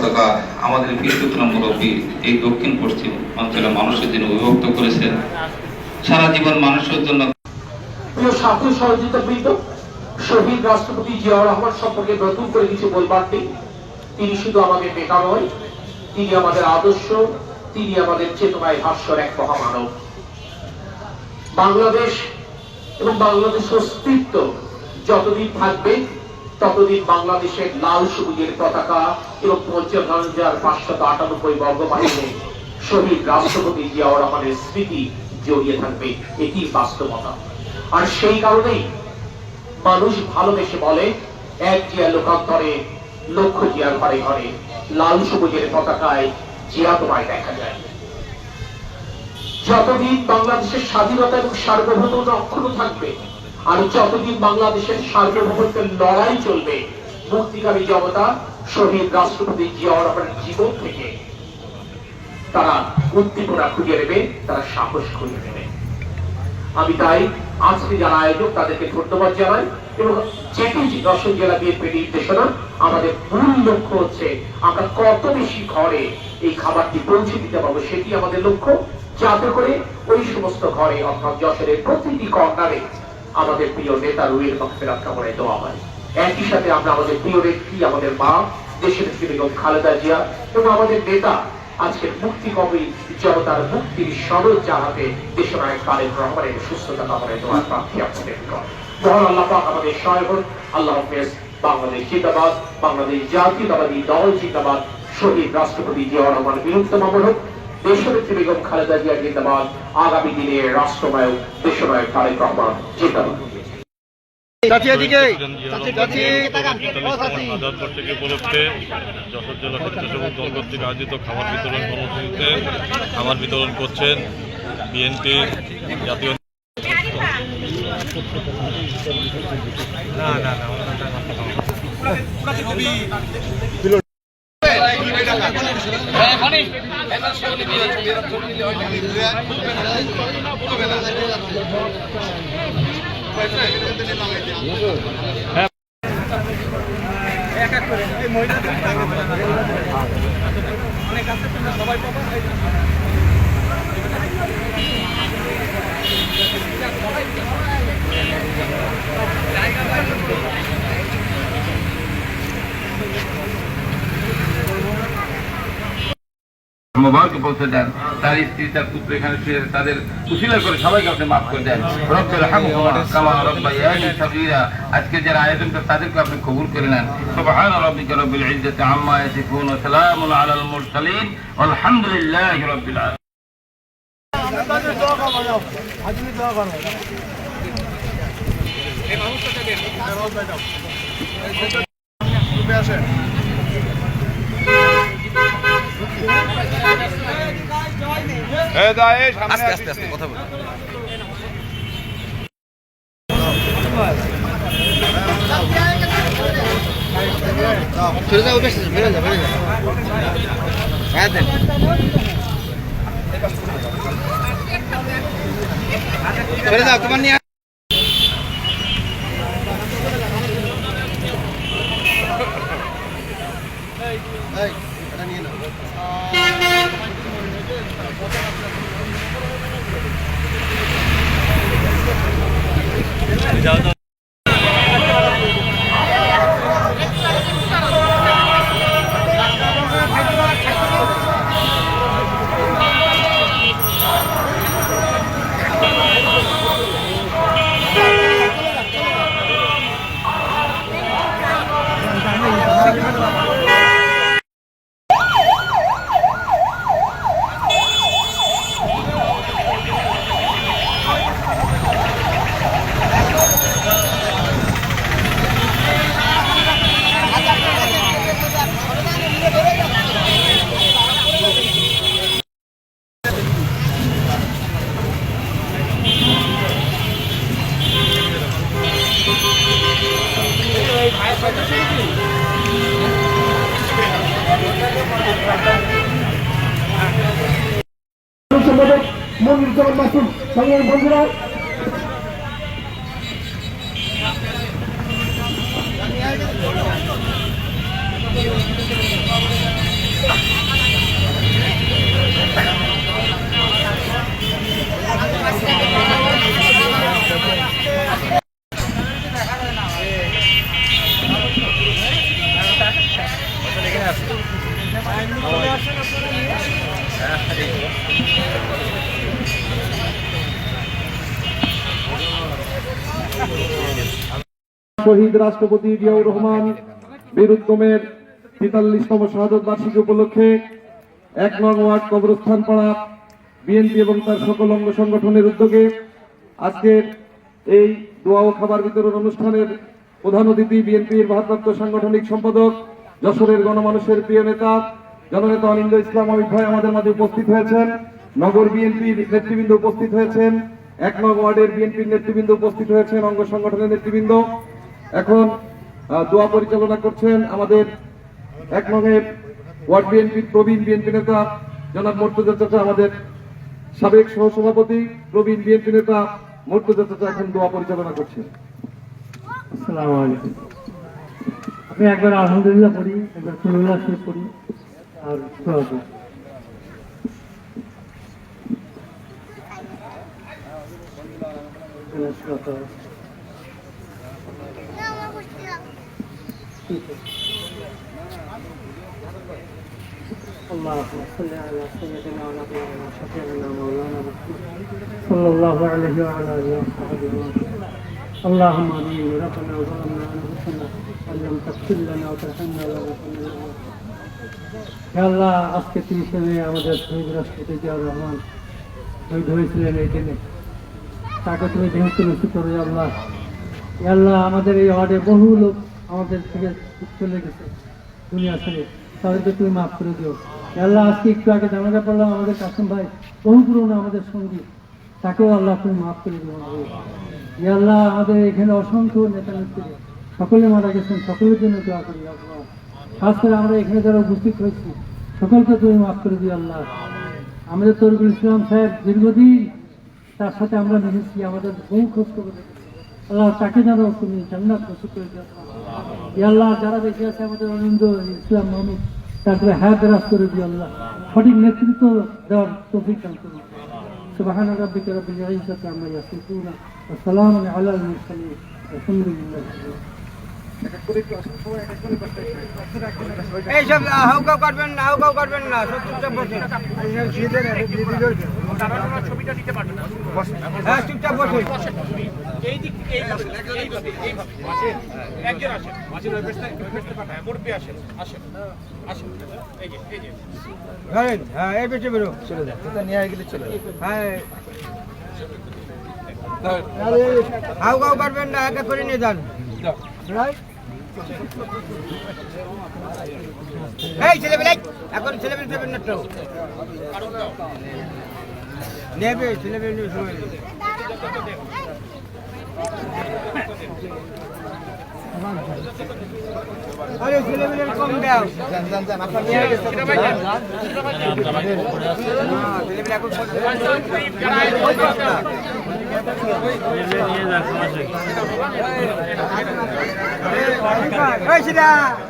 মানুষের আমাদের এই দক্ষিণ পশ্চিম অঞ্চলের মানুষের জন্য অভিভক্ত করেছেন, সারা জীবন মানুষের জন্য সহযোগিতা শহীদ রাষ্ট্রপতি জিয়াউর রহমান সম্পর্কে নতুন করে কিছু বলবার নেই। তিনি শুধু আমাদের নেতা নয়, তিনি আমাদের আদর্শ, তিনি আমাদের চেতনায় ভাস্বর এক মহামানব। বাংলাদেশ এবং বাংলাদেশের অস্তিত্ব যতদিন থাকবে, ততদিন বাংলাদেশের লাল সবুজের পতাকা এবং পঞ্চান্ন হাজার পাঁচশত আটানব্বই বর্গ বাহিনী শহীদ রাষ্ট্রপতি জিয়াউর রহমানের স্মৃতি জড়িয়ে থাকবে। এটি বাস্তবতা। আর সেই কারণেই মানুষ ভালোবেসে বলে, এক জিয়া লোকান্তরে লক্ষ জিয়ার ঘরে ঘরে, লাল সবুজের পতাকায় জিয়া তোমায় দেখা যায়। যতদিন বাংলাদেশের স্বাধীনতা এবং সার্বভৌমত্ব অক্ষুণ্ণ থাকবে, আর যতদিন বাংলাদেশের সার্বভৌমত্বের লড়াই চলবে, মুক্তিকামী জনতা, শহীদ রাষ্ট্রপতি জিয়াউর রহমানের জীবন থেকে তারা উদ্দীপনা খুঁজে নেবে, তারা সাহস খুঁজে নেবে। আমি তাই আজকে যারা আয়োজক, তাদেরকে ধন্যবাদ জানাই এবং যেটি দর্শক জেলা বিএনপি নির্দেশনা, আমাদের মূল লক্ষ্য হচ্ছে আমরা কত বেশি ঘরে এই খাবারটি পৌঁছে দিতে পারব সেটি আমাদের লক্ষ্য। যাতে করে ওই সমস্ত ঘরে, অর্থাৎ যশোরের প্রতিটি কর্নারে আমাদের প্রিয় নেতা রুয়ের মাহফিরাত কামড়ায় দেওয়া হয়। একই সাথে আমরা আমাদের প্রিয় নেত্রী আমাদের মা, দেশের বেগম খালেদা জিয়া এবং আমাদের নেতা আজকের মুক্তি কবি জনতার মুক্তির সরল চাহাতে দেশনায়ক তারেক রহমানের সুস্থতা কামনায় দোয়ার প্রার্থী আপনাদের নিকট। মহান আল্লাহ পাক আমাদের সহায় হন আল্লাহ হাফেজ, বাংলাদেশ জিন্দাবাদ, বাংলাদেশ জাতীয়তাবাদী দল জিন্দাবাদ। শহীদ রাষ্ট্রপতি জিয়াউর রহমান বিরুদ্ধ মামল হোক। দেশনেত্রী বেগম খালেদা জিয়া জিন্দাবাদ। আগামী দিনে রাষ্ট্রনায়ক, দেশনায়ক তারেক রহমান জিন্দাবাদ চাচি এদিকে চাচি চাচি আজাদ বার্ষিকী উপলক্ষে যশোর জেলা স্বেচ্ছাসেবক দল কর্তৃক আয়োজিত খাবার বিতরণ কর্মসূচিতে খাবার বিতরণ করছেন বিএনপি জাতীয় অনেক আছে তোমরা সবাই পাবা জায়গা মোবারক পৌঁছে দেন, তার স্ত্রী, তার পুত্র এখানে শুয়ে তাদের উসিলা করে সবাইকে আপনি মাফ করে দেন। রব্বের হামহুমা কামা রব্বায়ানি সাগীরা। আজকে যারা আয়োজন করে তাদেরকে আপনি কবুল করে নেন। সুবহান রাব্বিকা রব্বিল ইজ্জাতি আম্মা ইয়াসিফুন ওয়া সালামুন আলাল মুরসালিন। আলহামদুলিল্লাহি রাব্বিল আলামিন আস্তে আস্তে আস্তে কথা বল। চলে যাও বেশ বেরো যা বেরো যা হ্যাঁ দেন বেরো যাও তোমার নিয়ে সংগ্রামী বন্ধুরা শহীদ রাষ্ট্রপতি জিয়াউর রহমান বীর উদ্যমের তেতাল্লিশতম শাহাদত বার্ষিকী উপলক্ষে এক নং ওয়ার্ড কবরস্থান পাড়া বিএনপি এবং তার সকল অঙ্গ সংগঠনের উদ্যোগে আজকের এই দোয়া ও খাবার বিতরণ অনুষ্ঠানের প্রধান অতিথি বিএনপির ভারপ্রাপ্ত সাংগঠনিক সম্পাদক, যশোরের গণমানুষের প্রিয় নেতা, জননেতা অনিন্দ ইসলাম অমিত ভাই আমাদের মাঝে উপস্থিত হয়েছেন। নগর বিএনপির নেতৃবৃন্দ উপস্থিত হয়েছেন। এক নং ওয়ার্ডের বিএনপির নেতৃবৃন্দ উপস্থিত হয়েছেন, অঙ্গ সংগঠনের নেতৃবৃন্দ। এখন দোয়া পরিচালনা করছেন আমাদের এক নঙের ওয়ার্ড বিএনপির প্রবীণ বিএনপি নেতা, জনাব মর্তুজা চাচা, আমাদের সাবেক সহসভাপতি, প্রবীণ বিএনপি নেতা মর্তুজা চাচা এখন দোয়া পরিচালনা করছেন। আসসালামু আলাইকুম। আমি একবার আলহামদুলিল্লাহ পড়ি, একবার পড়ি, আর اللهم صل على سيدنا ونبينا وشفيعنا مولانا محمد صلى الله عليه وعلى اله وصحبه وسلم اللهم امين ربنا ظلمنا انفسنا وان لم تغفر لنا وترحمنا لنكونن من الخاسرين আল্লাহ আজকে তিরিশে মে আমাদের শহীদ রাষ্ট্রপতি জিয়াউর রহমান শহীদ হয়েছিলেন এই দিনে তাকে তুমি যেহেতু নসিব করে আল্লাহ। আল্লাহ, আমাদের এই ওয়ার্ডে বহু লোক আমাদের থেকে চলে গেছে দুনিয়া ছেড়ে। তাদেরকে তুমি মাফ করে দিও। আল্লাহ, আজকে একটু আগে জানাতে পারলাম আমাদের কাসম ভাই, বহু পুরনো আমাদের সঙ্গী। তাকেও আল্লাহ তুমি মাফ করে দিও। আল্লাহ, আমাদের এখানে অসংখ্য নেতা নেত্রী। সকলে মারা গেছেন, সকলের জন্য দোয়া করি আল্লাহ। খাস করে আমরা এখানে যারা উপস্থিত হয়েছি সকলকে তুমি মাফ করে দিও আল্লাহ। আমাদের তরকুল ইসলাম সাহেব দীর্ঘদিন তার সাথে আমরা মিশেছি আমাদের বহু খোঁজ খবর রেখেছি। আল্লাহ তাকে যেন তুমি জান্নাত নসিব করে দিও ইয়া আল্লাহ যারা বেঁচে আছে আমাদের অনিন্দ ইসলাম মাহমুদ তারপরে হায়াত রাজ করে দিও আল্লাহ সঠিক নেতৃত্ব দেওয়ার তৌফিক দান করুন سبحان ربك رب العزة عما يصفون وسلام على المرسلين والحمد لله এইসব হাউকাউ করবেন না হাউকাউ করবেন না চুপচাপ হ্যাঁ। ধরেন হ্যাঁ এই বেঁচে বেরো। চলে যায় নিয়ে গেলে চলে হ্যাঁ। হাউ কাউ করবেন না একা করে নিয়ে যান? এই ছেলেবেলে এখন ছেলেবেলে দেবেন না তো। নেবে ছেলেবেলে নেবে সময় নেবে আরে ছেলেবেলে কম দাও নিয়ে গেছে। হ্যাঁ, ছেলেবেলে এখন ওই সেটা ইসলামী আদর্শবাদী উত্তরসূরি সমগ্র বাংলাদেশে আমাদের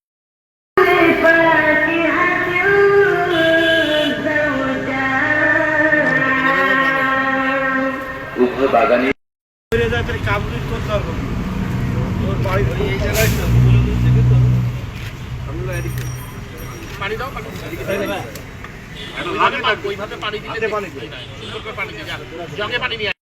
বাগানে